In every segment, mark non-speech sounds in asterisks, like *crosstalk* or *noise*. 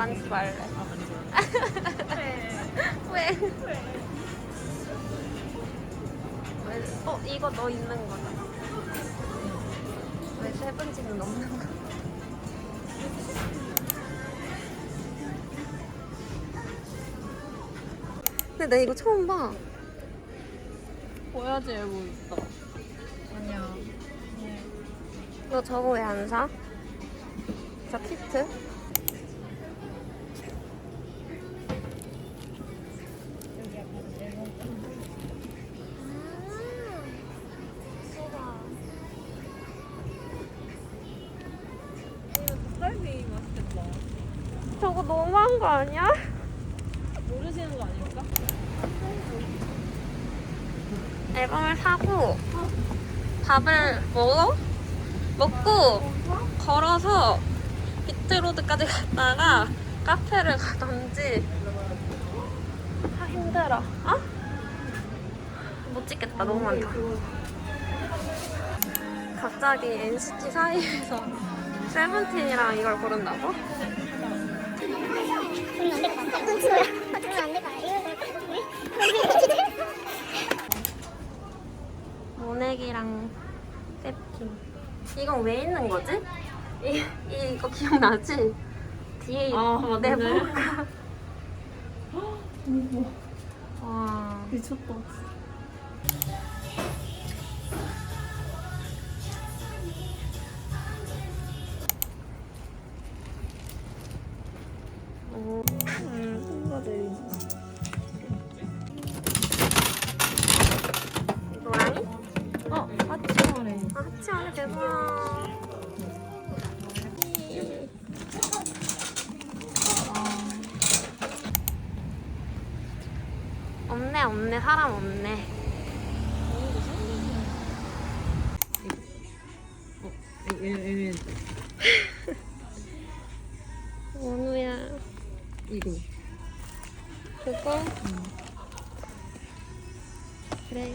반스 할래. 왜? 왜? 어 이거 너 있는 거다. 왜 세븐틴은 없는 거? 근데 나 이거 처음 봐. 보여지 알고 있어. 아니야. 너 저거 왜 안 사? 저 키트? 거 아니야? 모르시는 거 아닐까? 앨범을 사고 밥을 먹어? 먹고 걸어서 비트로드까지 갔다가 카페를 가던지 아 힘들어 어? 못 찍겠다 너무 많다 갑자기 NCT 사이에서 세븐틴이랑 이걸 고른다고? 모넥이랑 세핑 이건 왜 있는 거지? 이, 이거 기억나지? 뒤에 아, 내 맞네. 모가 와 미쳤다. 그래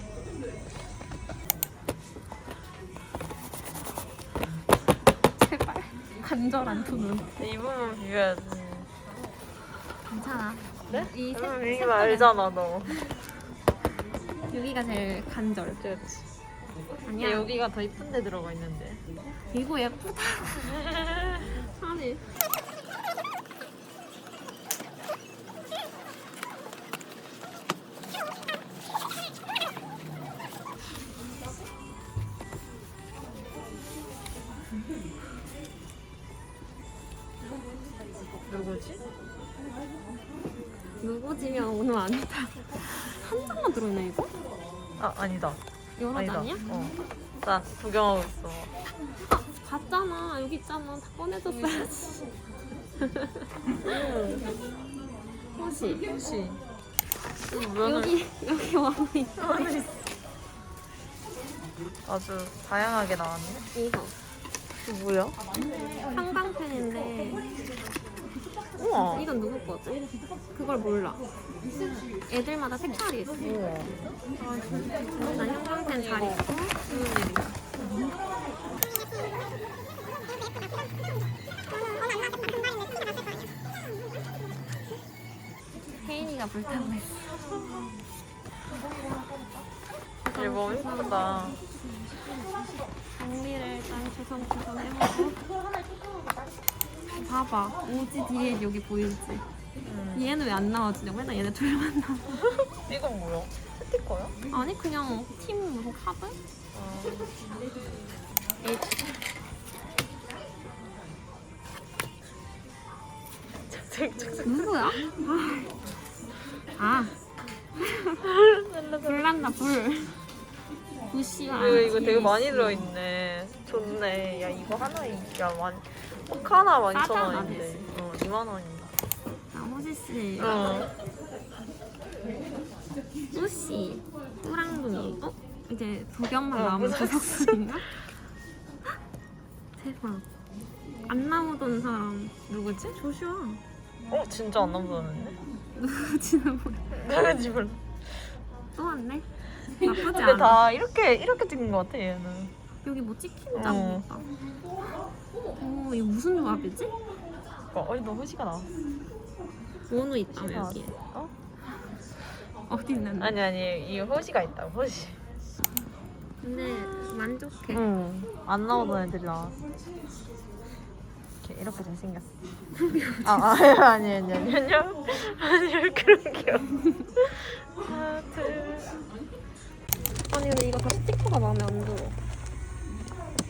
제발 간절한 톤은. 입으면 비벼야지. 괜찮아 네? 이 색- 음, 이거 색깔은- 알잖아, 너. 여기가 제일 간절 그렇지. 아니야 여기가 더 이쁜 데 들어가 있는데. 이거 예쁘다 *laughs* 아니 누구지면 오늘 아니다 한 장만 들어있네 이거? 아, 아니다. 여러 아니다. 장이야? 어. 나 구경하고 있어. 아 봤잖아 여기 있잖아 다 꺼내줬어야지 혹시 혹시. 면을 여기 여기 있다 아주 다양하게 나왔네. 이거 이거 뭐야? 형광펜인데 우와. 이건 누구 거지? 그걸 몰라 애들마다 색깔이 있어 우와. 난 형광펜 잘 있고 혜인이가 불타고 있어 앨범 예쁘다. 정리를 일단 주섬주섬 해보고 봐봐 오지 뒤에 여기 보이지? 음. 얘는 왜 안 나와주냐고 맨날 얘네 둘만 나와 *laughs* 이건 뭐야? 스티커야? 아니 그냥 팀 무슨 카드? 아. 누구야? *laughs* 아. 아. 불 난다 불. 부시와. 이거, 이거 되게 많이 들어있네. 좋네. 야, 이거 하나에, 야, 만, 꼭 하나 12,000원인데. 어, 2만원인가. 아 호시 씨. 어. 뚜씨. 뚜랑둥이. 어? 이제 도겸만 어, 나오면 무슨 주석순인가? 대박. 안 나오던 사람 누구지? 조슈아. 어, 진짜 안 남자는데? 누구지는 몰라. 누구지 몰라. 또 왔네. 나쁘지 근데 않아. 다 이렇게, 이렇게 찍은 것 같아, 얘는. 여기 뭐 찍힌 어. 장 있다. 오 이거 무슨 조합이지? 어, 어이, 너 호시가 나왔어. 원우 있다며 아, 여기. 어? 어디 있는데? 아니 아니 이 호시가 있다 호시. 근데 만족해. 응. 안 나오던 애들이 나왔어. 이렇게 이렇게 잘생겼어. 아, 아 아니 아니 아니 아니요. 아니 그런 게요. 하트. 아니 근데 이거 다 스티커가 마음에 안 들어.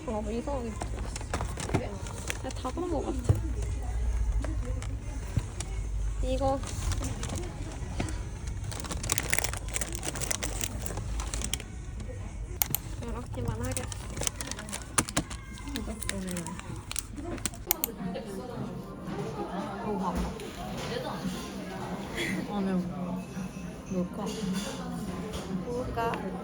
아, 뭐 이상하게 붙어. 내가 다 그런 거 같아. 이거 이렇게만 하겠어. 오 봐봐. 안에 뭘까? 뭘까?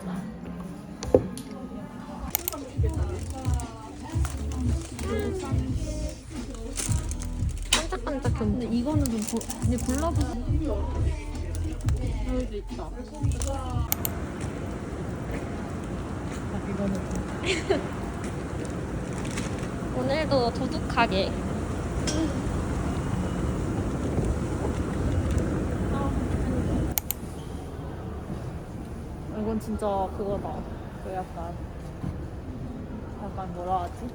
골라보. 여기도 있다. 오늘도 도둑하게. 이건 진짜 그거다. 그 약간 약간 뭐라 하지?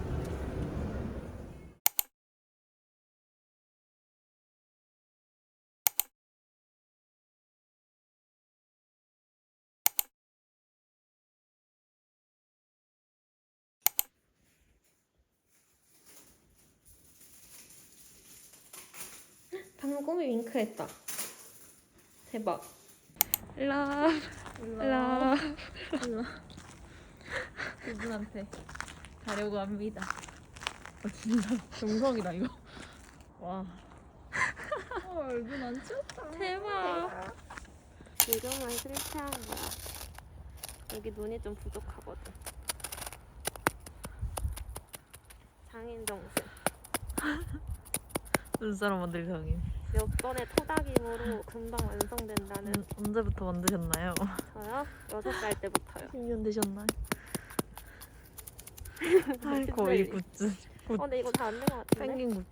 꿈이 윙크했다. 대박. 러브, 러브. 그분한테 가려고 합니다. 어, 진짜 정성이다 이거. 와. 헐, 눈안 치웠다. 대박. 요즘은 실패한 거야. 여기 눈이 좀 부족하거든. 장인 정신. 눈사람 만들기 장인. 몇 번의 토닥임으로 금방 완성된다는 음, 언제부터 만드셨나요? 저요? 여섯 살 때부터요. 10년 되셨나요? *laughs* 아, 거의 굿즈. 어, 근데 이거 다 안 된 것 같은데? 펭귄 굿즈.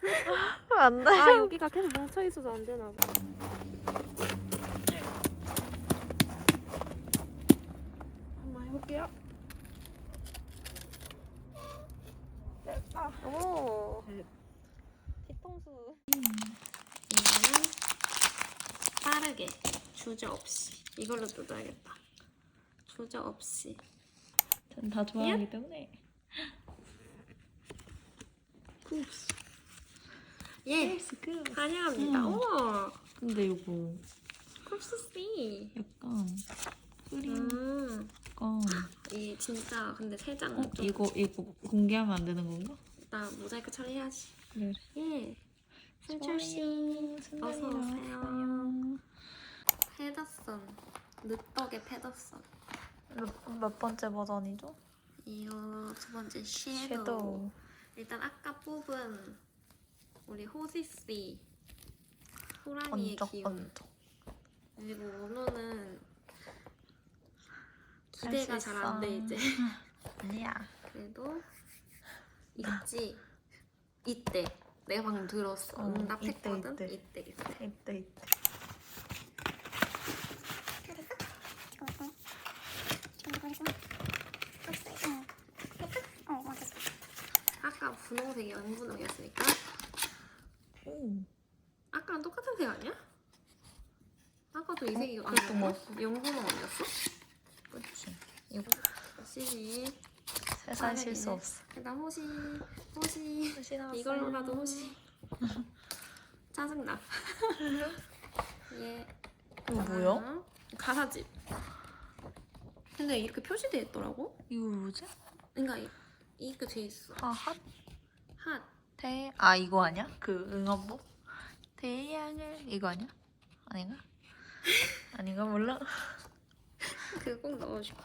*laughs* 안 돼. 아, 여기가 계속 뭉쳐 있어서 안 되나 봐. 한번 해볼게요. 됐다. 오. 뒤통수. 이거는 빠르게 주저 없이 이걸로 뜯어야겠다. 주저 없이. 전 다 좋아하기 때문에. 예. 환영합니다. 음. 우와. 근데 이거 쿱스씨. 약간 크림 음. 약간 이 진짜 근데 세장 어? 좀. 이거 이거 공개하면 안 되는 건가? 나 모자이크 처리해야지. 네. 예. 센철 씨. 어서 오세요. 페더선. 늦덕의 페더선. 몇, 몇 번째 버전이죠? 이거 두 번째 섀도우. 섀도우. 일단 아까 뽑은 우리 호시씨. 호랑이의 번쩍 기운. 번쩍. 그리고 원호는 할 기대가 수잘안 돼. 이제. *laughs* 아니야. 그래도 있지. 이때. 내가 방금 들었어. 어, 응답했거든. 이때, 이때 이때. 이때 이때. 아까 분홍색이 연분홍이었으니까 오. 아까랑 똑같은 색 아니야? 아까도 이 색이 아니었나? 뭐였어? 연분홍 아니었어? 그치. 이거 시시 세상 실수 없어. 일단 호시 호시 호시 나왔어요. 이걸로라도 호시 *laughs* 짜증나 *laughs* 예 이거 뭐야? 아, 가사집 근데 이렇게 표시돼 있더라고 이거 뭐지? 그러니까 이- 이렇게 돼 있어 아, 핫. 핫 태. 아, 이거 아니야? 그 응원봉? 태양을 이거 아니야? 아닌가? *laughs* 아닌가 몰라. 그거 꼭 넣어줄게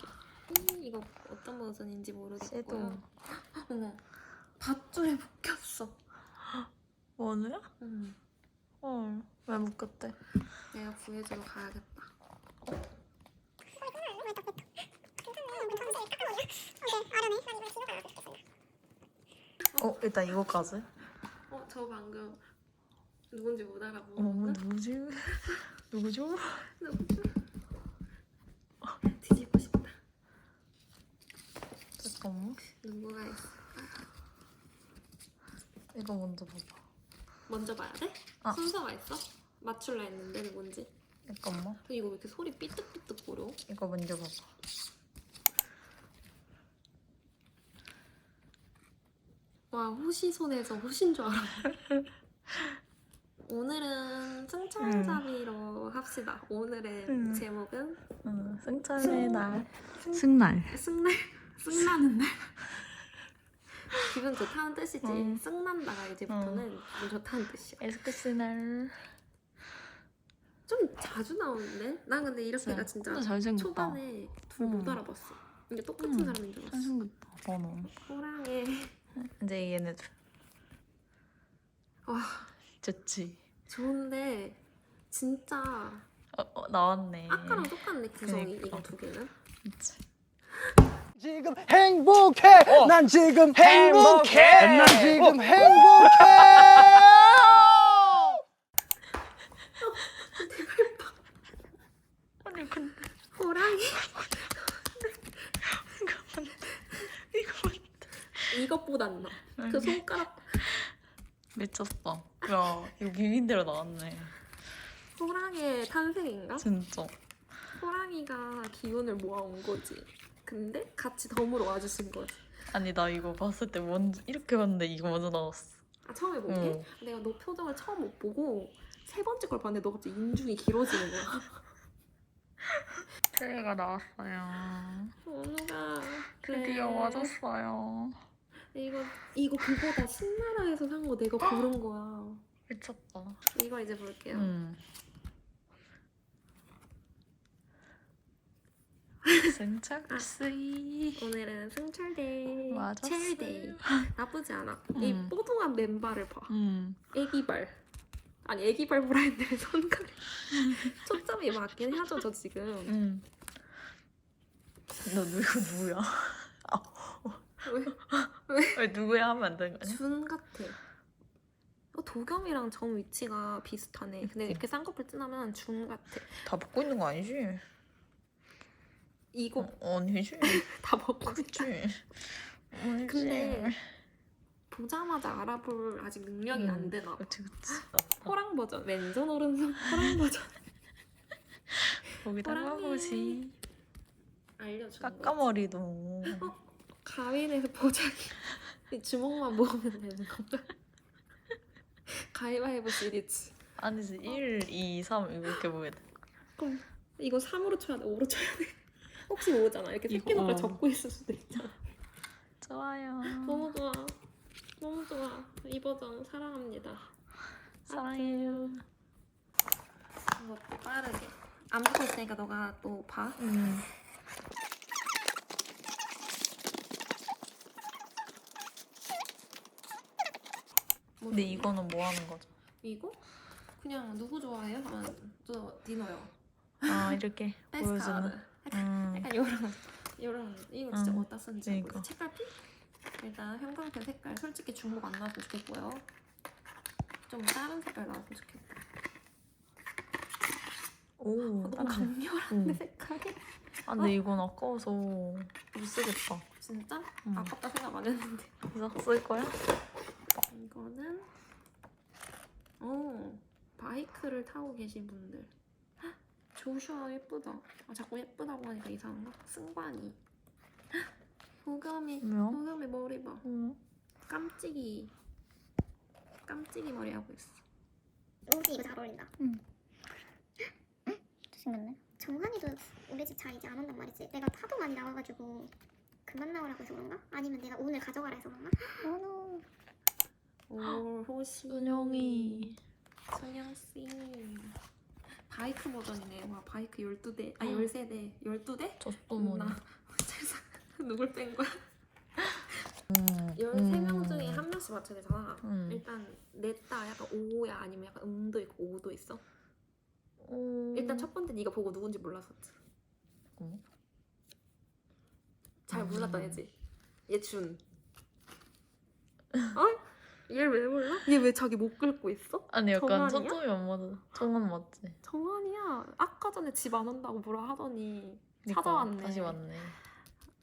음, 이거 어떤 버전인지 모르겠고요. 어머 밧줄에 묶였어 원우야? 음, 헐. 왜 묶었대? 내가 구해주러 가야겠다 어, 일단 이거까지. 어, 저 방금 누군지 못 알아보고. *laughs* 어 누구지? 누구죠? 뒤집고 잠깐만 누구가 있어? 이거 먼저 봐봐 먼저 봐야 돼? 아. 순서가 있어? 맞출라 했는데 누군지. 잠깐만 근데 이거 왜 이렇게 소리 삐뚤삐뚤 거려? 이거 먼저 봐봐 와 호시 손에서 호신 줄 알아. *laughs* 오늘은 승철잡이로 합시다. 오늘의 음. 제목은 응 승철의 승- 날 승날 승날 승나는 날. *laughs* 기분 좋다는 뜻이지. 음. 승난다가 이제부터는 기분 좋다는 뜻이야. 에스크스 날 좀 자주 나오는데? 난 근데 이렇게가 진짜 잘생겼다 초반에 둘 못 음. 알아봤어. 이게 똑같은 음. 사람인 줄 알았어. 잘생겼다 번호 호랑이. 이제 얘네들 와 좋지 좋은데 진짜 어, 어 나왔네 아까랑 똑같네 구성이 그니까. 이거 두 개는. 그치. 지금 행복해. 난 지금 행복해. 행복해. 난 지금 행복해. 아니 근데 호랑이. 이거 이것보단 나. 그 손가락 미쳤어 야 이거 비빈대로 나왔네 호랑이의 탄생인가? 진짜 호랑이가 기운을 모아온 거지. 근데 같이 덤으로 와주신 거지. 아니 나 이거 봤을 때 먼저 이렇게 봤는데 이거 먼저 나왔어 아 처음에 보게? 응. 내가 너 표정을 처음 못 보고 세 번째 걸 봤는데 너 갑자기 인중이 길어지는 거야. *laughs* 트레가 나왔어요 원우가 드디어 그래. 맞았어요 이거 이거 그거다 신나라에서 산 거 내가 고른 거야. 미쳤다 이거 이제 볼게요. 응 승철 스이 오늘은 승철데이, 맞았어요. 체일데이. 나쁘지 않아. 이 음. 뽀동한 맨발을 봐. 응 애기발. 아니 애기발 보라 했는데 *laughs* 손가락. 초점이 맞긴 하죠 저 지금. 응. 너 누구 누구야? 왜? 왜 누구야 하면 안 되는 거 아니야? 준 같아. 어, 도겸이랑 정 위치가 비슷하네. 근데 그치. 이렇게 쌍꺼풀 진하면 준 같아. 다 벗고 있는 거 아니지? 이거 어, 아니지? *laughs* 다 벗고 있다. 그치? 아니지? 근데 보자마자 알아볼 아직 능력이 음, 안 되나 봐. 그치 그치 *laughs* 호랑 버전 왼손 오른손 호랑 버전 거기다가 호랑이. 알려주는 거 까까머리도 가위에서 보자기 이 주먹만 모으면 되는 건가? 가위바위보 시리즈 아니지 1, 2, 3 이렇게 보게 돼 그럼 이거 3으로 쳐야 돼? 5로 쳐야 돼? 혹시 모르잖아 이렇게 이거, 새끼 손가락 어. 접고 있을 수도 있잖아 좋아요 너무 좋아 너무 좋아 이 버전 사랑합니다 사랑해요 이것도 빠르게 안 붙어 있으니까 너가 또 봐. 음. 근데 이거는 뭐 하는 거죠? 이거? 그냥 누구 좋아해요? 하면 저 디너요. 아 이렇게 보여주는 음. 약간 요런 요런 이거 진짜 음, 어디다 쓰는지 그러니까. 모르겠어. 색깔 피? 일단 형광펜 색깔 솔직히 중복 안 나왔으면 좋겠고요. 좀 다른 색깔 나왔으면 좋겠다. 오 어, 너무. 강렬한데 음. 색깔이? 아 근데 이건 아까워서 못 쓰겠다 진짜? 음. 아깝다 생각 안 했는데. 그래서 쓸 거야? 이거는 어 바이크를 타고 계신 분들 헉, 조슈아 예쁘다 아 자꾸 예쁘다고 하니까 이상한가? 승관이 *gasps* 뭐야? 호감이 머리 봐 음. 깜찍이 깜찍이 머리 하고 있어 로지 이거 잘 어울린다. 응. 생겼네. 정환이도 우리 집 잘 이제 안 온단 말이지. 내가 하도 많이 나와가지고 그만 나오라고 해서 그런가? 아니면 내가 오늘 가져가라 해서 그런가? *gasps* 어노. 올 호시 순영이 순영씨 바이크 버전이네 와 바이크 12대 아 응. 13대 12대? 저스토모니 나 *laughs* 세상 누굴 뺀 거야? 음. 13명 중에 한 명씩 맞춰야 되잖아 음. 일단 냈다 약간 오야 아니면 약간 음도 있고 오도 있어 음. 일단 첫 번째 네가 보고 누군지 몰랐었지 어? 잘 음. 몰랐던 애지 얘준 어? 얘를 왜 몰라? 얘 왜 자기 못 긁고 있어? 아니 약간 정한이야? 초점이 안 맞아. 정한 맞지? 정한이야. 아까 전에 집 안 온다고 뭐라 하더니 그러니까 찾아왔네. 다시 왔네.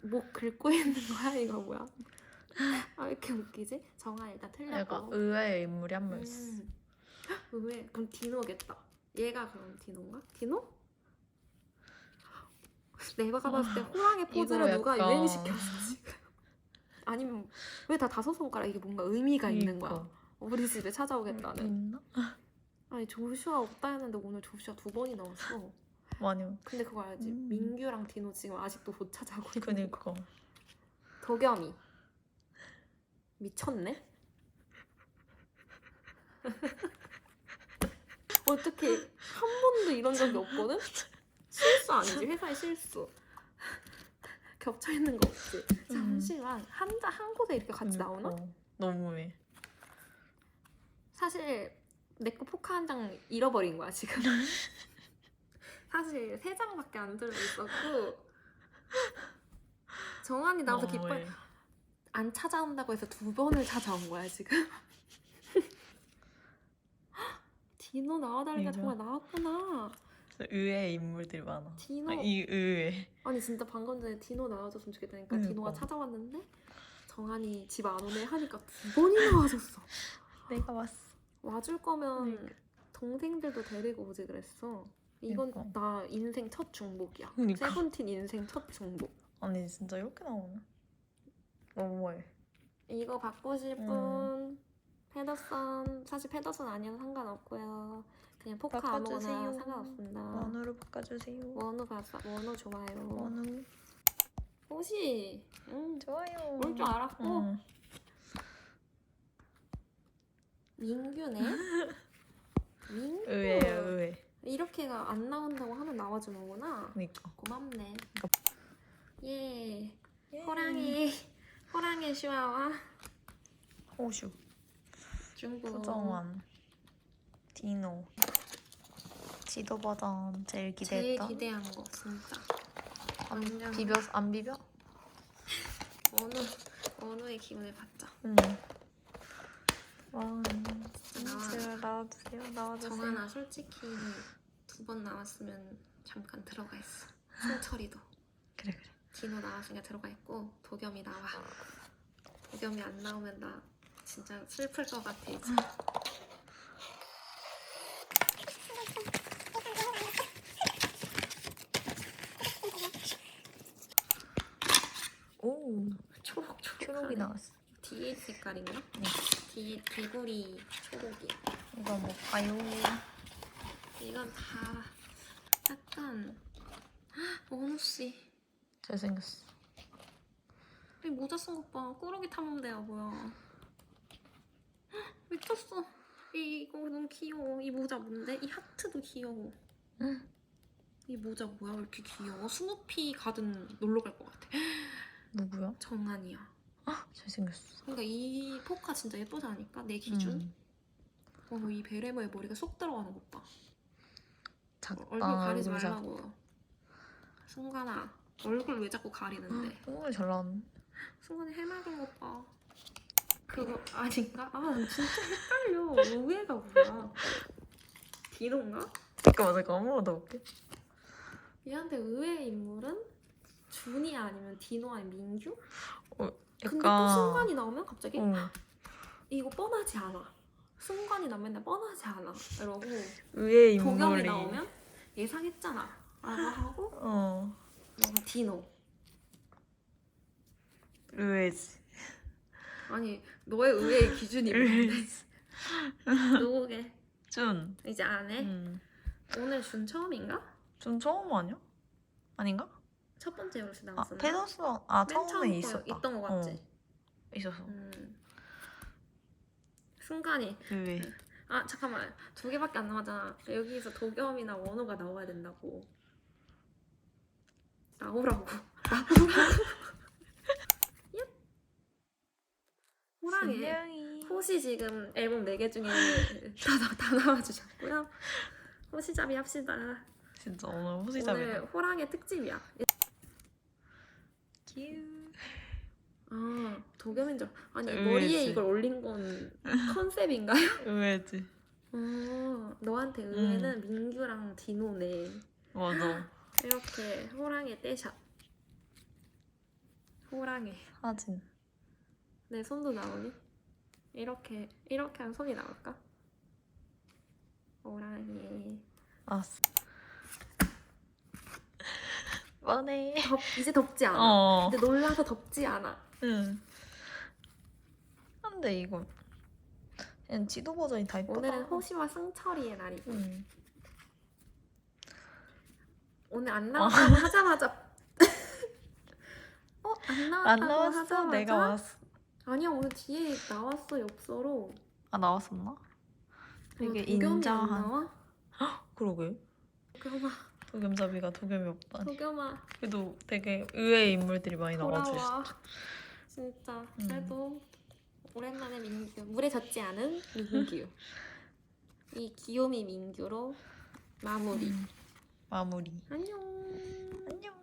목 긁고 있는 거야 이거 뭐야? 아 왜 이렇게 웃기지? 정한 일단 틀렸고. 약간 의외의 인물이 한 명 있어. 음. 왜? 그럼 디노겠다. 얘가 그럼 디노인가? 디노? 내가 봤을 때 호랑이 포즈를 누가 약간- 유행시켰어 지금? 아니면 왜 다 다섯 손가락 이게 뭔가 의미가 있는 거야? 그러니까. 우리 집에 찾아오겠다는. 있나? *laughs* 아니 조슈아 없다 했는데 오늘 조슈아 두 번이 나왔어. 많이. 근데 그거 알지? 음. 민규랑 디노 지금 아직도 못 찾아오고 있는 거. 그니까. 도겸이 미쳤네. *laughs* 어떻게 한 번도 이런 적이 없거든? 실수 아니지 회사의 실수. 겹쳐 있는 거 없지. 잠시만 한자 한 곳에 이렇게 같이 나오나? 그니까. 너무해. 사실 내 거 포카 한 장 잃어버린 거야 지금. *laughs* 사실 세 장밖에 안 들어 있었고 정한이 나와서 기뻐. 너무해. 안 찾아온다고 해서 두 번을 찾아온 거야 지금. *laughs* 디노 이거? 정말 나왔구나. 의외의 인물들이 많아. 디노 아, 이 의외. 아니 진짜 방금 전에 디노 나와줬으면 좋겠다니까 그러니까. 디노가 찾아왔는데 정한이 집 안 오네 하니까 두 번이나 와줬어. 내가 왔어. 와줄 거면 그러니까. 동생들도 데리고 오지 그랬어. 이건 그러니까. 나 인생 첫 중복이야. 그러니까. 세븐틴 인생 첫 중복. 아니 진짜 이렇게 나오네. 너무해. 이거 바꾸실 음. 분 페더선 사실 페더선 아니어도 상관없고요. 그냥 포카 아무거나 바꿔주세요. 상관없습니다. 원우로 바꿔주세요. 원우 가사 원우 좋아요. 원우. 옷이 음, 좋아요. 올 줄 알았고 응. 민규네. *laughs* 민규. 의외야 의외. 이렇게가 안 나온다고 하면 나와주는구나. 그니까. 고맙네. 예. 호랑이 호랑이 슈아와 호슈. 중국. 소정환. 디노. 지도 버전 제일 제일 기대했던. 기대한 거 진짜. 안 완전 비벼 안 비벼? 원우 원우의 기운을 받자. 응. 와. 나와. 제발 나와주세요. 나와주세요. 정하나 솔직히 두 번 나왔으면 잠깐 들어가 있어. 승철이도 그래 그래. 디노 나왔으니까 들어가 있고 도겸이 나와. 도겸이 안 나오면 나 진짜 슬플 것 같아 이제. 오. 초록 초록. 초록이 나왔어. 뒤에 색깔인가? 네. 뒤에 개구리 초록이야. 이거 뭐 봐요. 이건 다 약간 원우 씨. 잘생겼어. 이 모자 쓴 것 봐. 꾸러기 탐험대야 뭐야. 헉, 미쳤어. 이, 이거 너무 귀여워. 이 모자 뭔데? 이 하트도 귀여워. 응. 이 모자 뭐야? 왜 이렇게 귀여워? 스누피 가든 놀러 갈 것 같아. 누구야? 정한이야. 아 잘생겼어. 그러니까 이 포카 진짜 예쁘지 않을까? 내 기준? 음. 어, 이 베레모의 머리가 쏙 들어가는 것 봐. 작다. 얼굴 가리지 말라고. 승관아, 얼굴 왜 자꾸 가리는데? 정말 잘 나왔네. 승관이 해맑은 것 봐. 그거 아닌가? 아, 난 진짜 헷갈려. 의외가 뭐야? 디노인가? 잠깐만 잠깐 한번만 더 볼게. 얘한테 의외의 인물은 준이 아니면 디노 아니면 민규? 약간. 근데 또 승관이 나오면 갑자기 응. 이거 뻔하지 않아. 승관이 나오면 맨날 뻔하지 않아. 이러고 도겸이 인물이. 나오면 예상했잖아. 라고 하고 어. 뭔가 디노. 의외지. 아니 너의 의외의 기준이 뭔데? 누구게? 준. 이제 안 해? 응. 오늘 준 처음인가? 준 처음 아니야? 아닌가? 첫 번째 열시 아 나왔었나? 페더스 아맨 처음에 처음 거 있었다. 있던 거 같지? 어, 있었어. 음. 순간이 의외. 아 잠깐만 두 개밖에 안 남았잖아 여기서 도겸이나 원호가 나와야 된다고 나오라고 나오라고 *laughs* 얍 호랑이 분명히. 호시 지금 앨범 4개 중에 다, 나- 다 나와주셨고요 호시잡이 합시다 진짜 오늘 호시잡이다. 오늘 호랑이 특집이야 귀여워. 아 도겸인 줄 아니 의외지. 머리에 이걸 올린 건 컨셉인가요? *laughs* 의외지. 어 너한테 의외는 민규랑 디노네 맞아. *gasps* 이렇게 호랑이 떼샷 호랑이 사진. 내 손도 나오니? 이렇게 이렇게 하면 손이 나올까? 호랑이 알았어. 뻔해. 덥, 이제 덥지 않아 어. 근데 놀라서 덥지 않아 응. 근데 이거 그냥 지도 버전이 다 이쁘다. 오늘은 호시와 승철이의 날이고 응. 오늘 안 나왔다고 하자마자 *laughs* 어? 안 나왔다고 안 나왔어. 하자마자 내가 왔어. 아니야 오늘 뒤에 나왔어 엽서로 아 나왔었나? 어, 도겸이 안 인자한. 나와? 그러게. 도겸아 도겸잡이가 도겸이 없다니. 도겸아 그래도 되게 의외의 인물들이 많이 나와줘. 돌아와 진짜 음. 그래도 오랜만에 민규 물에 젖지 않은 민규 *laughs* 이 귀요미 민규로 마무리 음. 마무리. 안녕 안녕.